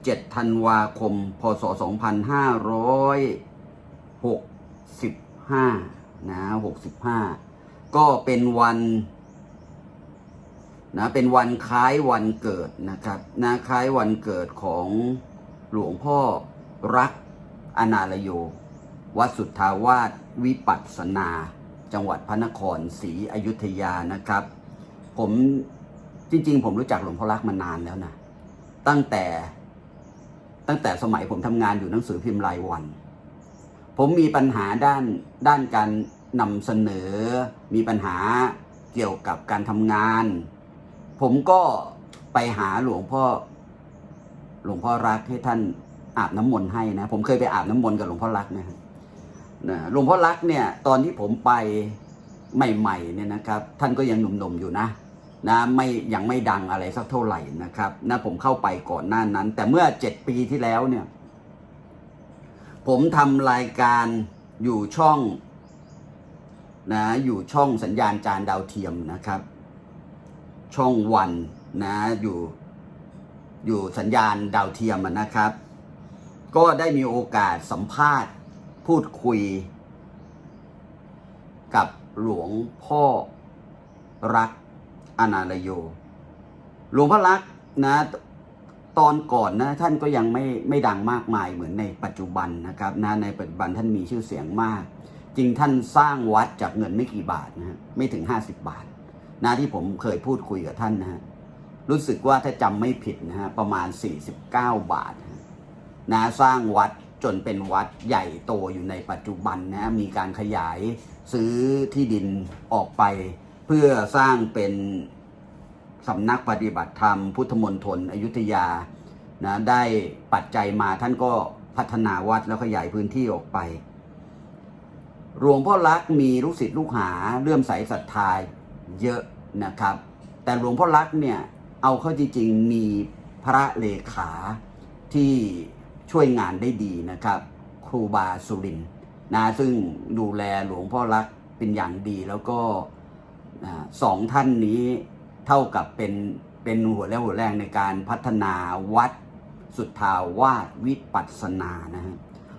17 ธันวาคม พศ 2565 นะ 65 ก็เป็นวันนะเป็นวันคล้ายวันเกิดนะครับนะคล้ายวันเกิดของหลวงพ่อรักอนาลโย วัดสุทธาวาสวิปัสสนา จังหวัดพระนครศรีอยุธยานะครับ ผมจริง ๆ ผมรู้จักหลวงพ่อรักมานานแล้วนะ ตั้งแต่ ตั้งแต่สมัยผมทำงานอยู่หนังสือพิมพ์รายวัน ผมมีปัญหาด้านด้านการนำเสนอ มีปัญหาเกี่ยวกับการทำงาน ผมก็ไปหาหลวงพ่อ หลวงพ่อรักให้ท่านอาบน้ำมนต์ให้นะ ผมเคยไปอาบน้ำมนต์กับหลวงพ่อรักนะนะหลวงพ่อรักเนี่ยตอนที่ผมไปใหม่ๆเนี่ยนะครับ ท่านก็ยังหนุ่มๆอยู่นะ นะไม่ยังไม่ดังอะไรสักเท่าไหร่นะครับนะผมเข้าไปก่อนหน้านั้น แต่เมื่อเจ็ดปีที่แล้วเนี่ย ผมทำรายการอยู่ช่องนะอยู่ช่องสัญญาณจานดาวเทียมนะครับ ช่องวันนะอยู่อยู่สัญญาณดาวเทียมนะครับ ก็ได้มีโอกาสสัมภาษณ์พูดคุย กับหลวงพ่อรัก อนาลโยหลวงพ่อรักนะตอนก่อนนะท่านก็ยังไม่ไม่ดังมากมายเหมือนในปัจจุบันนะครับนะในปัจจุบันท่านมีชื่อเสียงมาก จริงท่านสร้างวัดจากเงินไม่กี่บาทนะฮะไม่ถึง 50 บาทนะที่ผมเคยพูดคุยกับท่านนะฮะรู้สึกว่าถ้าจำไม่ผิดนะฮะประมาณ 49 บาทนะสร้างวัดจนเป็นวัดใหญ่โตอยู่ในปัจจุบันนะมีการขยายซื้อที่ดินออกไป เพื่อสร้างเป็นสำนักปฏิบัติธรรม พุทธมณฑลอยุธยานะได้ปัจจัยมาท่านก็พัฒนาวัดแล้วขยายพื้นที่ออกไปหลวงพ่อรักมีลูกศิษย์ลูกหาเลื่อมใสศรัทธาเยอะนะครับ แต่หลวงพ่อรักเนี่ยเอาเข้าจริงๆมีพระเลขาที่ช่วยงานได้ดีนะครับ ครูบาสุรินนะซึ่งดูแลหลวงพ่อรักเป็นอย่างดีแล้วก็ สองท่านนี้เท่ากับเป็นเป็นหัวและหัวแรงในการพัฒนาวัดสุทธาวาสวิปัสสนานะฮะ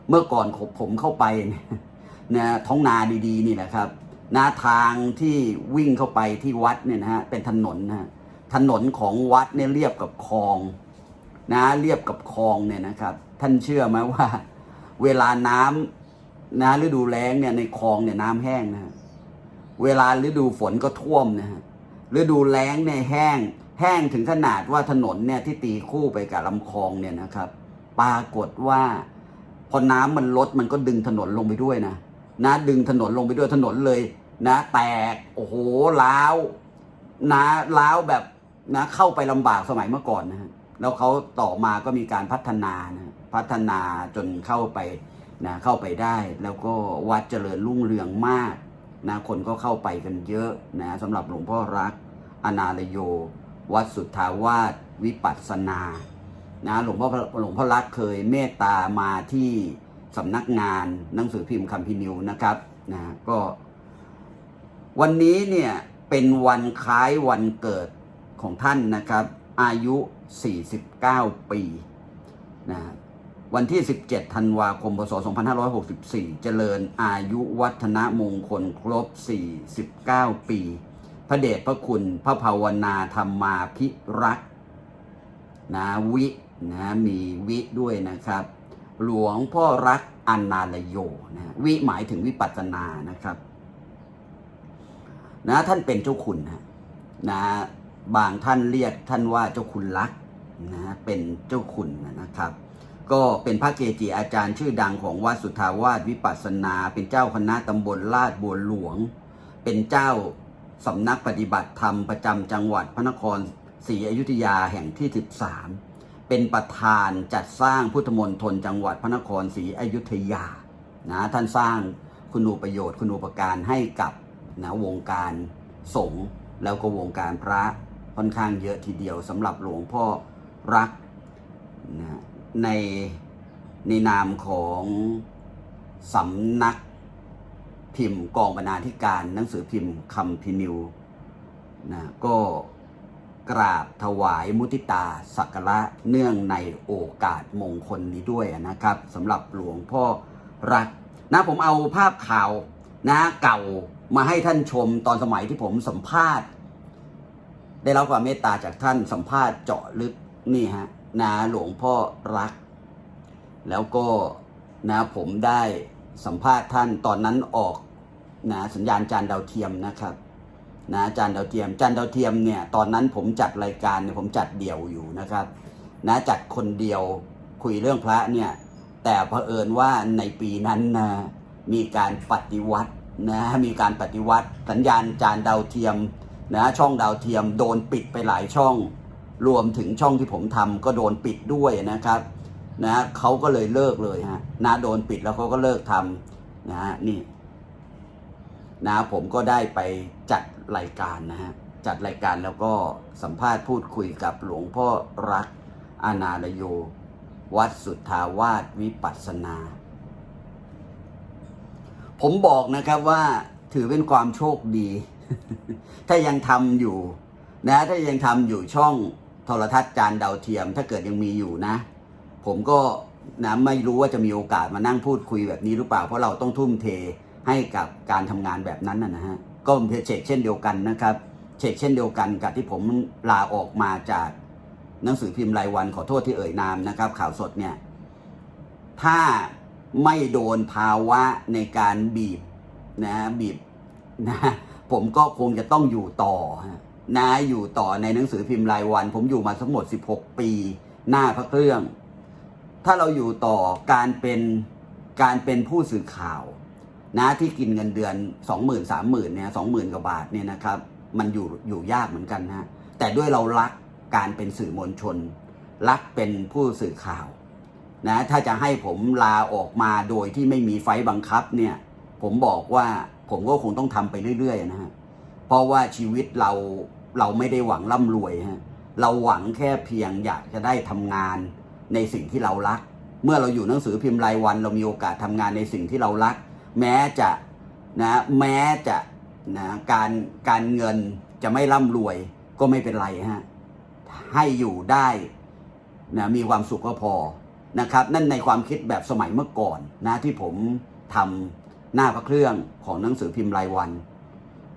เมื่อก่อนผมเข้าไปเนี่ยนะท้องนาดีๆนี่แหละครับหน้าทางที่วิ่งเข้าไปที่วัดเนี่ยนะฮะเป็นถนนนะฮะถนนของวัดเนี่ยเรียบกับคลองนะเรียบกับคลองเนี่ยนะครับ ท่านเชื่อไหมว่า เวลาน้ำนะฤดูแล้งเนี่ยในคลองเนี่ยน้ำแห้งนะ เวลาฤดูฝนก็ท่วมนะฮะฤดูแล้งเนี่ยแห้ง แห้งถึงขนาดว่าถนนเนี่ยที่ตีคู่ไปกับลำคลองเนี่ยนะครับ ปรากฏว่า พอน้ำมันลดมันก็ดึงถนนลงไปด้วยนะนะดึงถนนลงไปด้วยถนนเลยนะ แตกโอ้โหล้าวนะล้าวแบบนะเข้าไปลำบากสมัยเมื่อก่อนนะฮะแล้วเขาต่อมาก็มีการพัฒนานะพัฒนาจนเข้าไปนะเข้าไปได้ แล้วก็วัดเจริญรุ่งเรืองมาก นะคนก็เข้าไปกันเยอะนะสำหรับหลวงพ่อรัก อนาลโย วัดสุทธาวาสวิปัสสนานะหลวงพ่อหลวงพ่อรักเคยเมตตามาที่สำนักงานหนังสือพิมพ์คัมพินิวนะครับนะก็ วันนี้เนี่ยเป็นวันคล้ายวันเกิดของท่านนะครับ อายุ 49 ปีนะ วันที่ 17 ธันวาคม พศ 2564 เจริญอายุวัฒนมงคลครบ 49 ปี พระเดชพระคุณพระภาวนาธรรมาภิรักษ์นะวินะมีวิด้วยนะครับ หลวงพ่อรักอนาลโยนะวิหมายถึงวิปัสสนานะครับนะท่านเป็นเจ้าคุณนะนะบางท่านเรียกท่านว่าเจ้าคุณรักนะเป็นเจ้าคุณนะครับ ก็เป็นพระเกจิอาจารย์ชื่อดังของวัดสุทธาวาสวิปัสสนา เป็นเจ้าคณะตำบลลาดบัวหลวง เป็นเจ้าสำนักปฏิบัติธรรมประจำจังหวัดพระนครศรีอยุธยาแห่งที่ 13 เป็นประธานจัดสร้างพุทธมณฑลจังหวัดพระนครศรีอยุธยานะท่านสร้างคุณูประโยชน์คุณูปการให้กับนะวงการสงฆ์แล้วก็วงการพระค่อนข้างเยอะทีเดียวสำหรับหลวงพ่อรักนะ ในในนามของสำนักพิมพ์กองบรรณาธิการหนังสือพิมพ์คำพินิวนะก็กราบถวายมุติตาสักการะเนื่องในโอกาสมงคลนี้ด้วยนะครับสำหรับหลวงพ่อรักนะผมเอาภาพข่าวนะเก่ามาให้ท่านชมตอนสมัยที่ผมสัมภาษณ์ ได้รับความเมตตาจากท่านสัมภาษณ์เจาะลึกนี่ฮะ นะหลวงพ่อรัก แล้วก็นะผมได้สัมภาษณ์ท่านตอนนั้นออกนะสัญญาณจานดาวเทียมนะครับนะจานดาวเทียมจานดาวเทียมเนี่ยตอนนั้นผมจัดรายการเนี่ยผมจัดเดี่ยวอยู่นะครับนะจัดคนเดียวคุยเรื่องพระเนี่ยแต่เผอิญว่าในปีนั้นนะมีการปฏิวัตินะมีการปฏิวัติสัญญาณจานดาวเทียมนะช่องดาวเทียมโดนปิดไปหลายช่อง รวมถึงช่องที่ผมทำก็โดนปิดด้วยนะครับนะเขาก็เลยเลิกเลยฮะนะโดนปิดแล้วเขาก็เลิกทำนะฮะนี่นะผมก็ได้ไปจัดรายการนะฮะจัดรายการแล้วก็สัมภาษณ์พูดคุยกับหลวงพ่อรักอานาลโย วัดสุทธาวาสวิปัสนา ผมบอกนะครับว่าถือเป็นความโชคดี ถ้ายังทำอยู่นะถ้ายังทำอยู่ช่อง โทรทัศน์จานดาวเทียม ถ้าเกิดยังมีอยู่นะ ผมก็นะไม่รู้ว่าจะมีโอกาสมานั่งพูดคุยแบบนี้หรือเปล่า เพราะเราต้องทุ่มเทให้กับการทำงานแบบนั้นนะฮะก็เชกเช่นเดียวกันนะครับเชกเช่นเดียวกันกับที่ผมลาออกมาจากหนังสือพิมพ์รายวันขอโทษที่เอ่ยนามนะครับ ข่าวสดเนี่ย ถ้าไม่โดนภาวะในการบีบนะบีบนะผมก็คงจะต้องอยู่ต่อฮะ นะอยู่ต่อในหนังสือพิมพ์รายวัน ผมอยู่มาทั้งหมด 16 ปี หน้าพระเครื่อง ถ้าเราอยู่ต่อการเป็นการเป็นผู้สื่อข่าวนะที่กินเงินเดือน 20,000 30,000เนี่ย20,000กว่าบาทเนี่ยนะครับ มันอยู่อยู่ยากเหมือนกันนะแต่ด้วยเรารักการเป็นสื่อมวลชน รักเป็นผู้สื่อข่าวนะถ้าจะให้ผมลาออกมาโดยที่ไม่มีไฟล์บังคับเนี่ย ผมบอกว่าผมก็คงต้องทำไปเรื่อยๆนะฮะเพราะว่าชีวิตเรา เราไม่ได้หวังร่ำรวยฮะเราหวังแค่เพียงอยากจะได้ทำงานในสิ่งที่เรารัก เมื่อเราอยู่หนังสือพิมพ์รายวัน เรามีโอกาสทำงานในสิ่งที่เรารัก แม้จะนะแม้จะนะการการเงินจะไม่ร่ำรวยก็ไม่เป็นไรฮะให้อยู่ได้นะมีความสุขก็พอนะครับ นั่นในความคิดแบบสมัยเมื่อก่อนนะที่ผมทำหน้าพระเครื่องของหนังสือพิมพ์รายวัน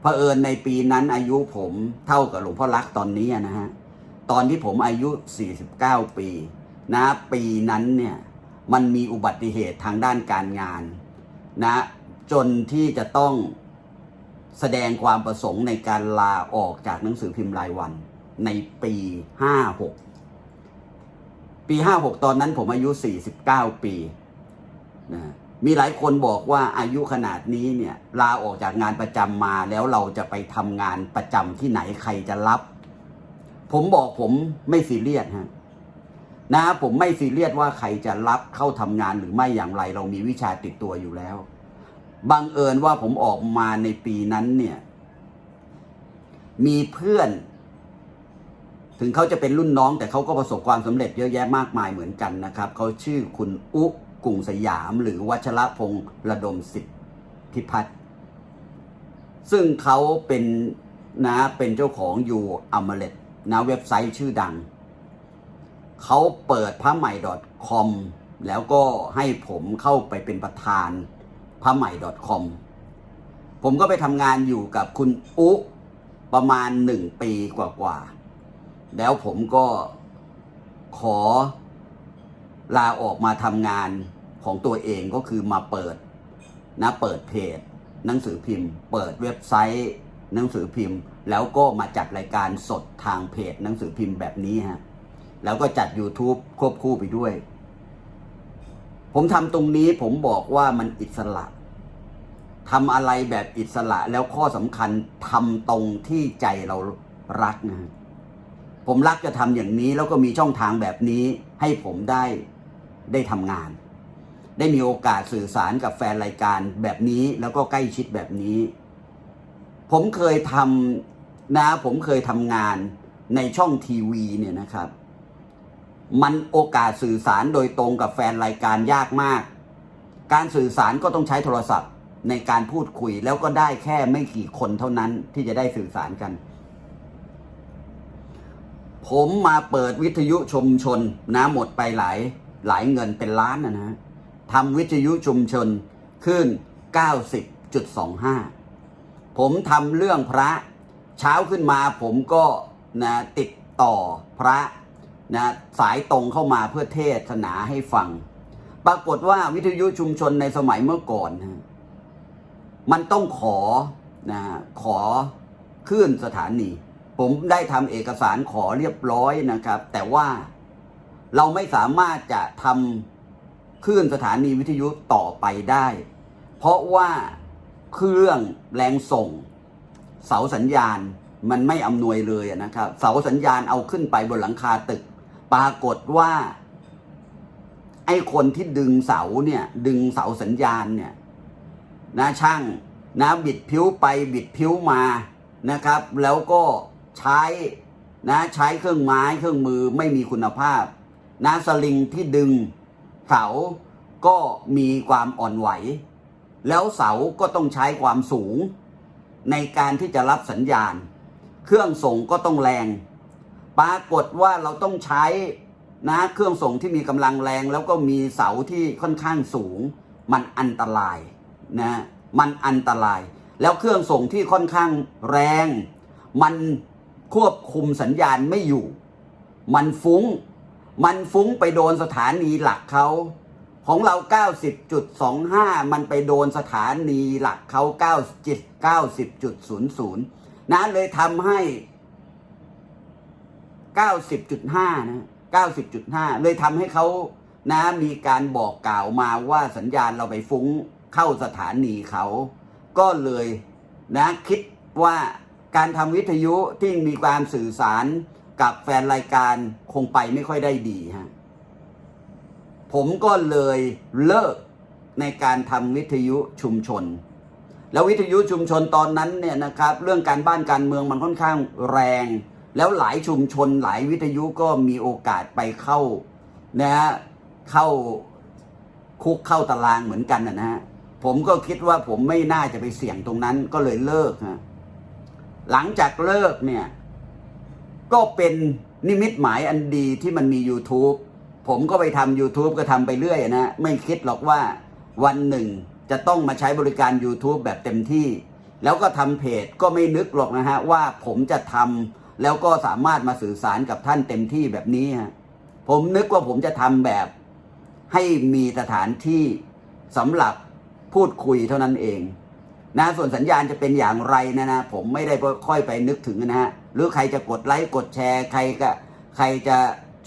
เผอิญในปีนั้นอายุผมเท่ากับหลวงพ่อรักตอนนี้นะฮะ ตอนที่ผมอายุ 49 ปี นะ ปีนั้นเนี่ย มันมีอุบัติเหตุทางด้านการงาน นะ จนที่จะต้องแสดงความประสงค์ในการลาออกจากหนังสือพิมพ์รายวัน ในปี 56 ปี 56 ตอนนั้นผมอายุ 49 ปีนะ มีหลายคนบอกว่าอายุขนาดนี้เนี่ยลาออกจากงานประจำมาแล้วเราจะไปทำงานประจำที่ไหนใครจะรับ ผมบอกผมไม่ซีเรียสฮะนะผมไม่ซีเรียสว่าใครจะรับเข้าทำงานหรือไม่อย่างไร เรามีวิชาติดตัวอยู่แล้วบังเอิญว่าผมออกมาในปีนั้นเนี่ย มีเพื่อน ถึงเขาจะเป็นรุ่นน้อง แต่เขาก็ประสบความสำเร็จเยอะแยะมากมายเหมือนกันนะครับ เขาชื่อคุณอุ กรุงสยามหรือวัชระพงษ์ระดมสิทธิพิพัฒน์ซึ่งเขาเป็นนะเป็นเจ้าของอยู่อมเลตนะเว็บไซต์ชื่อดัง เขาเปิดพระใหม่ .com แล้วก็ให้ผมเข้าไปเป็นประธานพระใหม่ .com ผมก็ไปทำงานอยู่กับคุณอุประมาณหนึ่งปีกว่าๆ แล้วผมก็ขอ ลาออกมาทำงานของตัวเองก็คือมาเปิดนะเปิดเพจ หนังสือพิมพ์ เปิดเว็บไซต์ หนังสือพิมพ์ แล้วก็มาจัดรายการสดทางเพจ หนังสือพิมพ์แบบนี้ฮะแล้วก็จัด YouTube ควบคู่ไปด้วย ผมทำตรงนี้ผมบอกว่ามันอิสระทำอะไรแบบอิสระแล้วข้อสำคัญทำตรงที่ใจเรารักนะฮะผมรักจะทำอย่างนี้แล้วก็มีช่องทางแบบนี้ให้ผมได้ ได้ทำงาน ได้มีโอกาสสื่อสารกับแฟนรายการแบบนี้แล้วก็ใกล้ชิดแบบนี้ ผมเคยทำนะผมเคยทำงานในช่องทีวีเนี่ยนะครับ มันโอกาสสื่อสารโดยตรงกับแฟนรายการยากมาก การสื่อสารก็ต้องใช้โทรศัพท์ในการพูดคุยแล้วก็ได้แค่ไม่กี่คนเท่านั้นที่จะได้สื่อสารกัน ผมมาเปิดวิทยุชุมชนนะหมดไปหลาย หลายเงินเป็นล้านนะนะทำวิทยุชุมชนขึ้น 90.25 ผมทำเรื่องพระเช้าขึ้นมาผมก็นะติดต่อพระนะสายตรงเข้ามาเพื่อเทศนาให้ฟัง ปรากฏว่าวิทยุชุมชนในสมัยเมื่อก่อนนะมันต้องขอนะขอขึ้นสถานี ผมได้ทำเอกสารขอเรียบร้อยนะครับ แต่ว่า เราไม่สามารถจะทำคลื่นสถานีวิทยุต่อไปได้ เพราะว่าเครื่องแรงส่ง เสาสัญญาณมันไม่อำนวยเลยนะครับ เสาสัญญาณเอาขึ้นไปบนหลังคาตึก ปรากฏว่าไอ้คนที่ดึงเสาเนี่ย ดึงเสาสัญญาณเนี่ยนะช่างนะบิดผิวไปบิดผิวมานะครับ แล้วก็ใช้นะใช้เครื่องไม้เครื่องมือไม่มีคุณภาพ นะสลิงที่ดึงเสาก็มีความอ่อนไหว แล้วเสาก็ต้องใช้ความสูง ในการที่จะรับสัญญาณ เครื่องส่งก็ต้องแรง ปรากฏว่าเราต้องใช้นะเครื่องส่งที่มีกำลังแรง แล้วก็มีเสาที่ค่อนข้างสูง มันอันตรายนะมันอันตราย แล้วเครื่องส่งที่ค่อนข้างแรง มันควบคุมสัญญาณไม่อยู่ มันฟุง้ง มันฟุ้งไปโดนสถานีหลักเขาของเรา 90.25 มันไปโดนสถานีหลักเขา9 90.00นะเลยทำให้ 90.5 นะ 90.5 เลยทำให้เขานะมีการบอกกล่าวมาว่าสัญญาณเราไปฟุ้งเข้าสถานีเขา ก็เลยนะคิดว่าการทำวิทยุที่มีการสื่อสาร กับแฟนรายการคงไปไม่ค่อยได้ดีฮะผมก็เลยเลิกในการทำวิทยุชุมชน แล้ววิทยุชุมชนตอนนั้นเนี่ยนะครับ เรื่องการบ้านการเมืองมันค่อนข้างแรง แล้วหลายชุมชนหลายวิทยุก็มีโอกาสไปเข้านะฮะเข้าคุกเข้าตารางเหมือนกันนะฮะผมก็คิดว่าผมไม่น่าจะไปเสี่ยงตรงนั้นก็เลยเลิกฮะหลังจากเลิกเนี่ย ก็เป็นนิมิตหมายอันดีที่มันมี YouTube ผมก็ไปทำ YouTube ก็ทำไปเรื่อยนะไม่คิดหรอกว่าวันหนึ่งจะต้องมาใช้บริการ YouTube แบบเต็มที่ แล้วก็ทำเพจก็ไม่นึกหรอกนะฮะ ว่าผมจะทำแล้วก็สามารถมาสื่อสารกับท่านเต็มที่แบบนี้ฮะผมนึกว่าผมจะทำแบบให้มีสถานที่สำหรับพูดคุยเท่านั้นเอง นะส่วนสัญญาณจะเป็นอย่างไรนะนะผมไม่ได้ค่อยไปนึกถึงนะฮะหรือใครจะกดไลค์กดแชร์ใครก็ใครจะ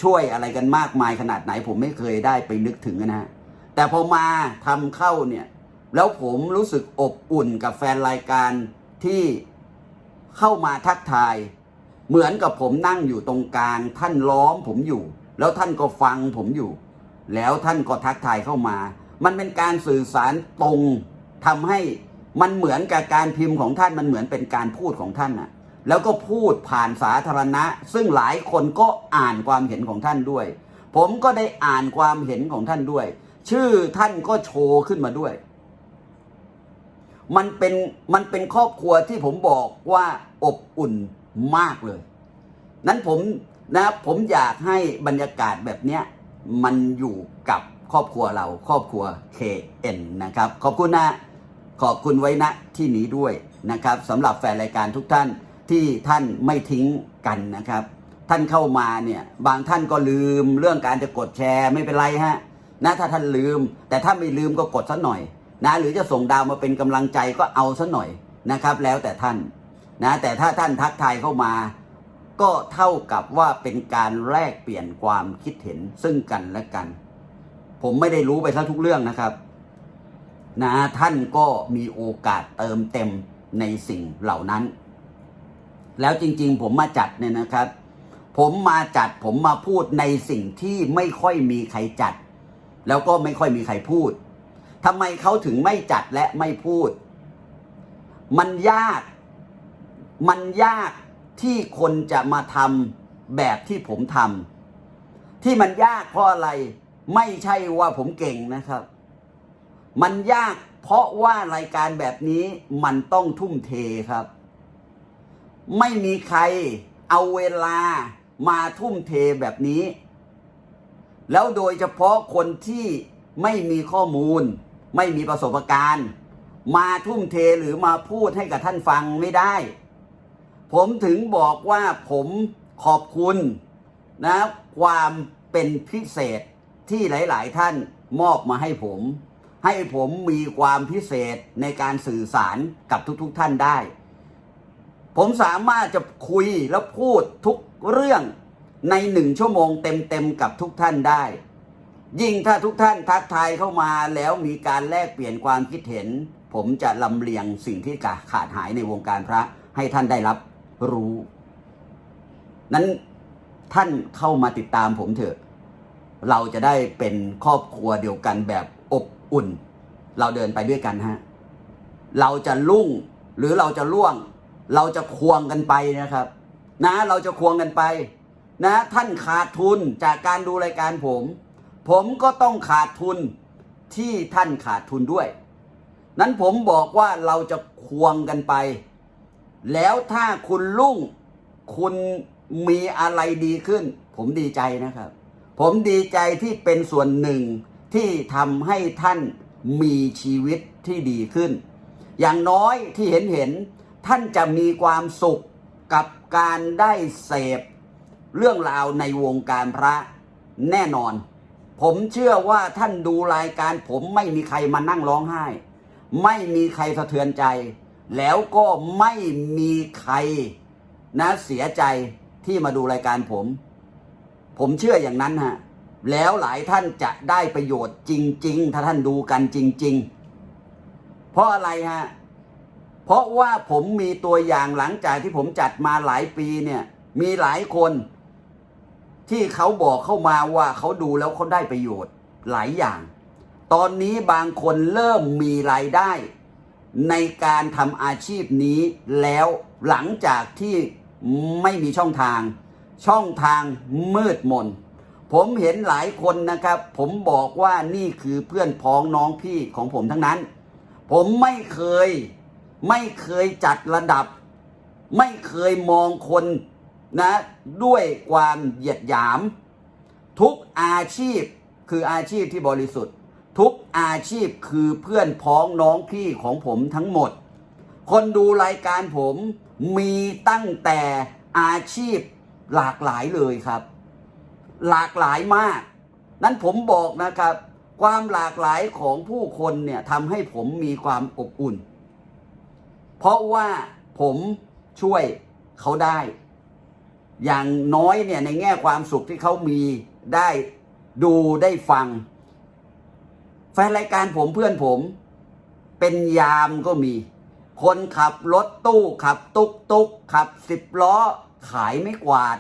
ช่วยอะไรกันมากมายขนาดไหน ผมไม่เคยได้ไปนึกถึงนะฮะแต่พอมาทำเข้าเนี่ยแล้วผมรู้สึกอบอุ่นกับแฟนรายการที่เข้ามาทักทาย เหมือนกับผมนั่งอยู่ตรงกลาง ท่านล้อมผมอยู่ แล้วท่านก็ฟังผมอยู่ แล้วท่านก็ทักทายเข้ามา มันเป็นการสื่อสารตรงทำให้ มันเหมือนกับการพิมพ์ของท่านมันเหมือนเป็นการพูดของท่านน่ะ แล้วก็พูดผ่านสาธารณะ ซึ่งหลายคนก็อ่านความเห็นของท่านด้วย ผมก็ได้อ่านความเห็นของท่านด้วย ชื่อท่านก็โชว์ขึ้นมาด้วย มันเป็นมันเป็นครอบครัวที่ผมบอกว่าอบอุ่นมากเลย นั้นผมนะผมอยากให้บรรยากาศแบบเนี้ยมันอยู่กับครอบครัวเราครอบครัว KN นะครับ ขอบคุณนะ ขอบคุณไว้ณที่นี้ด้วยนะครับสำหรับแฟนรายการทุกท่านที่ท่านไม่ทิ้งกันนะครับ ท่านเข้ามาเนี่ยบางท่านก็ลืมเรื่องการจะกดแชร์ไม่เป็นไรฮะนะถ้าท่านลืม แต่ถ้าไม่ลืมก็กดสักหน่อยนะหรือจะส่งดาวมาเป็นกำลังใจก็เอาสักหน่อยนะครับ แล้วแต่ท่านนะแต่ถ้าท่านทักทายเข้ามา ก็เท่ากับว่าเป็นการแลกเปลี่ยนความคิดเห็นซึ่งกันและกัน ผมไม่ได้รู้ไปซะทุกเรื่องนะครับ นะท่านก็มีโอกาสเติมเต็มในสิ่งเหล่านั้น แล้วจริงๆ ผมมาจัดเนี่ยนะครับ ผมมาจัดผมมาพูดในสิ่งที่ไม่ค่อยมีใครจัด แล้วก็ไม่ค่อยมีใครพูดทำไมเขาถึงไม่จัดและไม่พูด มันยาก มันยากที่คนจะมาทำแบบที่ผมทำที่มันยากเพราะอะไร ไม่ใช่ว่าผมเก่งนะครับ มันยากเพราะว่ารายการแบบนี้มันต้องทุ่มเทครับ ไม่มีใครเอาเวลามาทุ่มเทแบบนี้ แล้วโดยเฉพาะคนที่ไม่มีข้อมูล ไม่มีประสบการณ์ มาทุ่มเทหรือมาพูดให้กับท่านฟังไม่ได้ ผมถึงบอกว่าผมขอบคุณนะความเป็นพิเศษที่หลาย ๆ ท่านมอบมาให้ผม ให้ผมมีความพิเศษในการสื่อสารกับทุกๆท่านได้ ผมสามารถจะคุยแล้วพูดทุกเรื่องในหนึ่งชั่วโมงเต็มๆกับทุกท่านได้ ยิ่งถ้าทุกท่านทักทายเข้ามาแล้วมีการแลกเปลี่ยนความคิดเห็น ผมจะลำเลียงสิ่งที่ขาดหายในวงการพระให้ท่านได้รับรู้ นั้นท่านเข้ามาติดตามผมเถอะ เราจะได้เป็นครอบครัวเดียวกันแบบ อุ่น เราเดินไปด้วยกันฮะ เราจะลุ่งหรือเราจะล่วง เราจะควงกันไปนะครับ นะเราจะควงกันไป นะ ท่านขาดทุนจากการดูรายการผม ผมก็ต้องขาดทุนที่ท่านขาดทุนด้วย นั้นผมบอกว่าเราจะควงกันไป แล้วถ้าคุณลุ่งคุณมีอะไรดีขึ้น ผมดีใจนะครับ ผมดีใจที่เป็นส่วนหนึ่ง ที่ทำให้ท่านมีชีวิตที่ดีขึ้น อย่างน้อยที่เห็นเห็นท่านจะมีความสุขกับการได้เสพเรื่องราวในวงการพระแน่นอน ผมเชื่อว่าท่านดูรายการผมไม่มีใครมานั่งร้องไห้ ไม่มีใครสะเทือนใจ แล้วก็ไม่มีใครนะเสียใจที่มาดูรายการผม ผมเชื่ออย่างนั้นฮะ แล้วหลายท่านจะได้ประโยชน์จริง ๆ ถ้าท่านดูกันจริง ๆ เพราะอะไรฮะ เพราะว่าผมมีตัวอย่างหลังจากที่ผมจัดมาหลายปีเนี่ย มีหลายคน ที่เขาบอกเข้ามาว่าเขาดูแล้วเขาได้ประโยชน์หลายอย่าง ตอนนี้บางคนเริ่มมีรายได้ ในการทำอาชีพนี้แล้วหลังจากที่ไม่มีช่องทาง ช่องทางมืดมน ผมเห็นหลายคนนะครับ ผมบอกว่านี่คือเพื่อนพ้องน้องพี่ของผมทั้งนั้น ผมไม่เคยไม่เคยจัดระดับ ไม่เคยมองคนนะด้วยความเหยียดหยาม ทุกอาชีพคืออาชีพที่บริสุทธิ์ ทุกอาชีพคือเพื่อนพ้องน้องพี่ของผมทั้งหมด คนดูรายการผมมีตั้งแต่อาชีพหลากหลายเลยครับ หลากหลายมาก นั้นผมบอกนะครับ ความหลากหลายของผู้คนเนี่ยทำให้ผมมีความอบอุ่น เพราะว่าผมช่วยเขาได้ อย่างน้อยเนี่ยในแง่ความสุขที่เขามีได้ดูได้ฟัง แฟนรายการผมเพื่อนผม เป็นยามก็มี คนขับรถตู้ขับตุกตุกขับสิบล้อ ขายไม่กวาด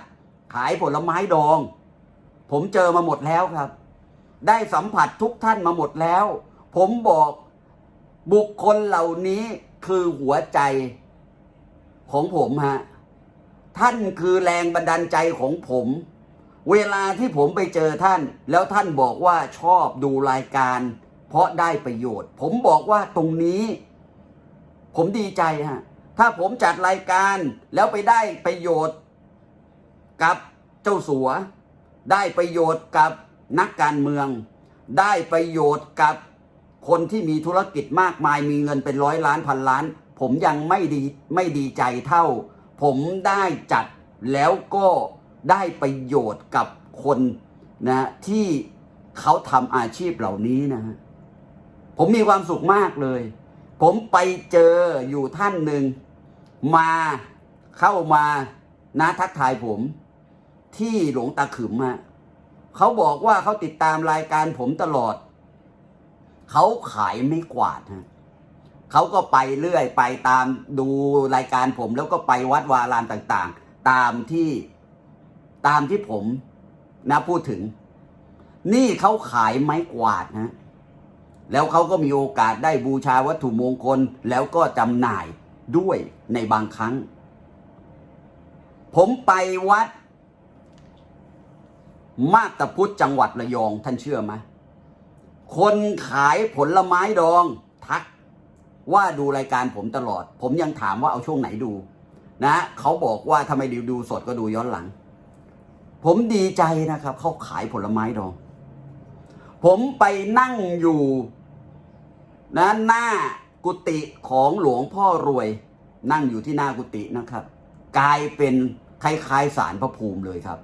ขายผลไม้ดอง ผมเจอมาหมดแล้วครับ ได้สัมผัสทุกท่านมาหมดแล้ว ผมบอกบุคคลเหล่านี้คือหัวใจของผมฮะท่านคือแรงบันดาลใจของผม เวลาที่ผมไปเจอท่าน แล้วท่านบอกว่าชอบดูรายการ เพราะได้ประโยชน์ ผมบอกว่าตรงนี้ ผมดีใจฮะถ้าผมจัดรายการแล้วไปได้ประโยชน์ กับเจ้าสัว ได้ประโยชน์กับนักการเมือง ได้ประโยชน์กับคนที่มีธุรกิจมากมายมีเงินเป็นร้อยล้านพันล้าน ผมยังไม่ดีไม่ดีใจเท่า ผมได้จัดแล้วก็ได้ประโยชน์กับคนนะที่เขาทำอาชีพเหล่านี้นะ ผมมีความสุขมากเลย ผมไปเจออยู่ท่านหนึ่งมาเข้ามานะทักทายผม ที่หลวงตาขึมฮะเขาบอกว่าเขาติดตามรายการผมตลอด เขาขายไม่กวาดฮะเขาก็ไปเรื่อยไปตามดูรายการผมแล้วก็ไปวัดวารามต่างๆ ตามที่ตามที่ผมนะพูดถึง นี่เขาขายไม้กวาดนะแล้วเขาก็มีโอกาสได้บูชาวัตถุมงคลแล้วก็จำหน่ายด้วยในบางครั้ง ผมไปวัด มาตาพุทธจังหวัดระยองท่านเชื่อไหมคนขายผลไม้ดองทัก ว่าดูรายการผมตลอด ผมยังถามว่าเอาช่วงไหนดู นะเขาบอกว่าทำไมดูดูสดก็ดูย้อนหลัง ผมดีใจนะครับเขาขายผลไม้ดอง ผมไปนั่งอยู่นะหน้ากุฏิของหลวงพ่อรวย นั่งอยู่ที่หน้ากุฏินะครับ กลายเป็นคล้ายๆสารพระภูมิเลยครับ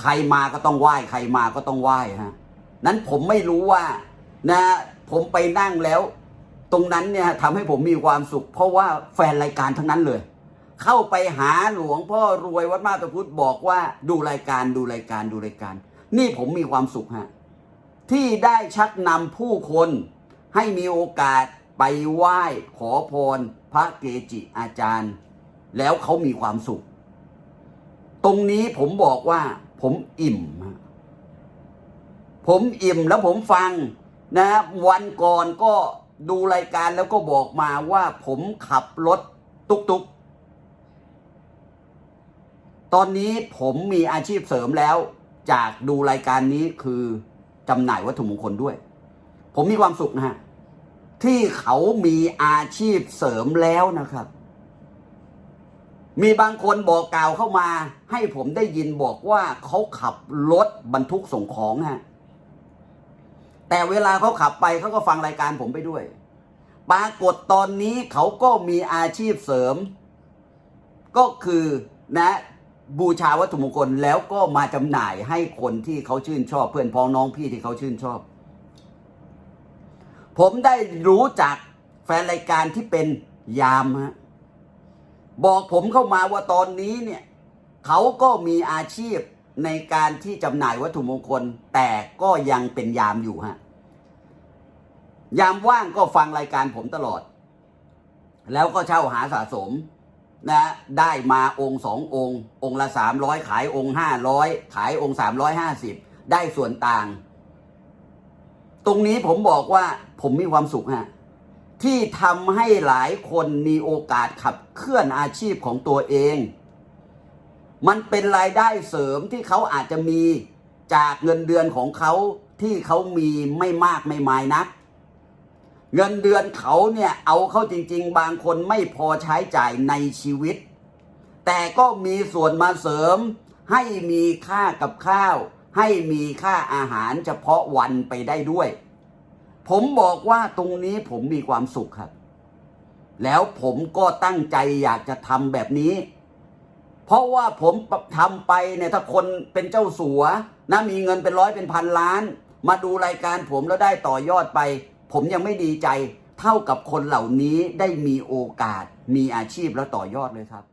ใครมาก็ต้องไหว้ใครมาก็ต้องไหว้ฮะนั้นผมไม่รู้ว่านะผมไปนั่งแล้ว ตรงนั้นเนี่ยทำให้ผมมีความสุข เพราะว่าแฟนรายการทั้งนั้นเลย เข้าไปหาหลวงพ่อรวยวัดมาตรพุทธบอกว่าดูรายการดูรายการดูรายการ นี่ผมมีความสุขฮะที่ได้ชักนำผู้คนให้มีโอกาสไปไหว้ขอพรพระเกจิอาจารย์ แล้วเขามีความสุข ตรงนี้ผมบอกว่า ผมอิ่ม ผมอิ่มแล้วผมฟังนะ วันก่อนก็ดูรายการแล้วก็บอกมาว่าผมขับรถตุกตุกๆตอนนี้ผมมีอาชีพเสริมแล้ว จากดูรายการนี้คือจำหน่ายวัตถุมงคลด้วย ผมมีความสุขนะฮะที่เขามีอาชีพเสริมแล้วนะครับ มีบางคนบอกกล่าวเข้ามา ให้ผมได้ยินบอกว่าเขาขับรถบรรทุกส่งของฮะแต่เวลาเขาขับไปเขาก็ฟังรายการผมไปด้วย ปรากฏตอนนี้เขาก็มีอาชีพเสริม ก็คือนะบูชาวัตถุมงคลแล้วก็มาจำหน่ายให้คนที่เขาชื่นชอบ เพื่อนพ้องน้องพี่ที่เขาชื่นชอบ ผมได้รู้จากแฟนรายการที่เป็นยามฮะ บอกผมเข้ามาว่าตอนนี้เนี่ยเขาก็มีอาชีพในการที่จำหน่ายวัตถุมงคล แต่ก็ยังเป็นยามอยู่ฮะยามว่างก็ฟังรายการผมตลอด แล้วก็เช่าหาสะสมนะได้มาองค์สององค์ องค์ละสามร้อยขายองค์ห้าร้อยขายองค์สามร้อยห้าสิบได้ส่วนต่าง ตรงนี้ผมบอกว่าผมมีความสุขฮะ ที่ทำให้หลายคนมีโอกาสขับเคลื่อนอาชีพของตัวเอง มันเป็นรายได้เสริมที่เขาอาจจะมีจากเงินเดือนของเขาที่เขามีไม่มากไม่มายนัก เงินเดือนเขาเนี่ยเอาเข้าจริง ๆ บางคนไม่พอใช้จ่ายในชีวิต แต่ก็มีส่วนมาเสริม ให้มีค่ากับข้าว ให้มีค่าอาหารเฉพาะวันไปได้ด้วย ผมบอกว่าตรงนี้ผมมีความสุขครับ แล้วผมก็ตั้งใจอยากจะทำแบบนี้ เพราะว่าผมทำไปเนี่ยถ้าคนเป็นเจ้าสัวนะมีเงินเป็นร้อยเป็นพันล้าน มาดูรายการผมแล้วได้ต่อยอดไป ผมยังไม่ดีใจ เท่ากับคนเหล่านี้ได้มีโอกาส มีอาชีพแล้วต่อยอดเลยครับ